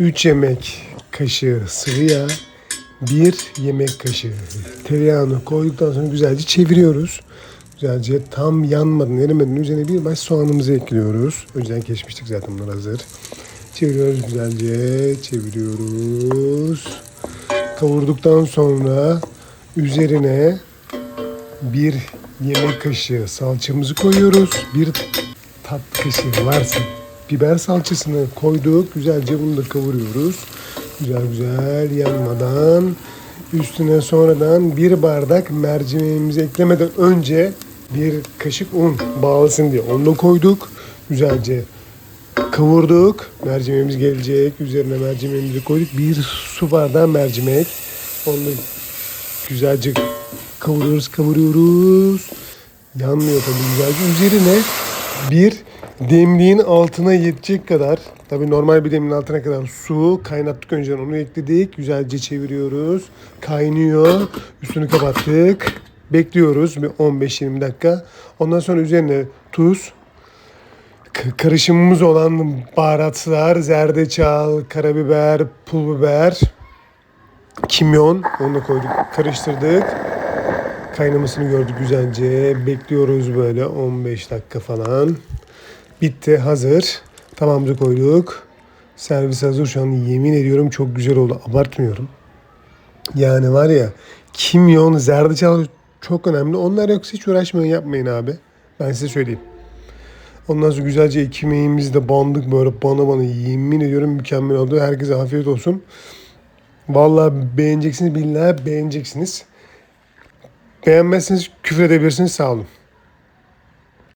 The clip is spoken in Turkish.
3 yemek kaşığı sıvı yağ, 1 yemek kaşığı tereyağını koyduktan sonra güzelce çeviriyoruz. Güzelce tam yanmadan, erimeden üzerine bir baş soğanımızı ekliyoruz. Önceden kesmiştik zaten bunlar hazır. Çeviriyoruz güzelce, çeviriyoruz. Kavurduktan sonra üzerine bir yemek kaşığı salçamızı koyuyoruz. Bir tatlı kaşığı varsa biber salçasını koyduk. Güzelce bunu da kavuruyoruz. Güzel güzel yanmadan üstüne sonradan bir bardak mercimeğimizi eklemeden önce bir kaşık un bağlasın diye onu da koyduk. Güzelce kavurduk. Mercimeğimiz gelecek. Üzerine mercimeğimizi koyduk. Bir su bardağı mercimek. Onu da güzelce kavuruyoruz, kavuruyoruz. Yanmıyor tabii güzelce. Üzerine bir demliğin altına yetecek kadar, tabii normal bir demliğin altına kadar su kaynattık önceden onu ekledik. Güzelce çeviriyoruz. Kaynıyor. Üstünü kapattık. Bekliyoruz bir 15-20 dakika. Ondan sonra üzerine tuz, karışımımız olan baharatlar, zerdeçal, karabiber, pul biber, kimyon onu da koyduk, karıştırdık. Kaynamasını gördük güzelce. Bekliyoruz böyle 15 dakika falan. Bitti, hazır. Tamamımızı koyduk. Servis hazır şu an yemin ediyorum çok güzel oldu. Abartmıyorum. Yani var ya kimyon, zerdeçal çok önemli. Onlar yoksa hiç uğraşmayın yapmayın abi. Ben size söyleyeyim. Ondan sonra güzelce ekmeğimizi de bandık böyle bana bana yemin ediyorum mükemmel oldu. Herkese afiyet olsun. Vallahi beğeneceksiniz billahi beğeneceksiniz. Beğenmezseniz küfür edebilirsiniz sağ olun.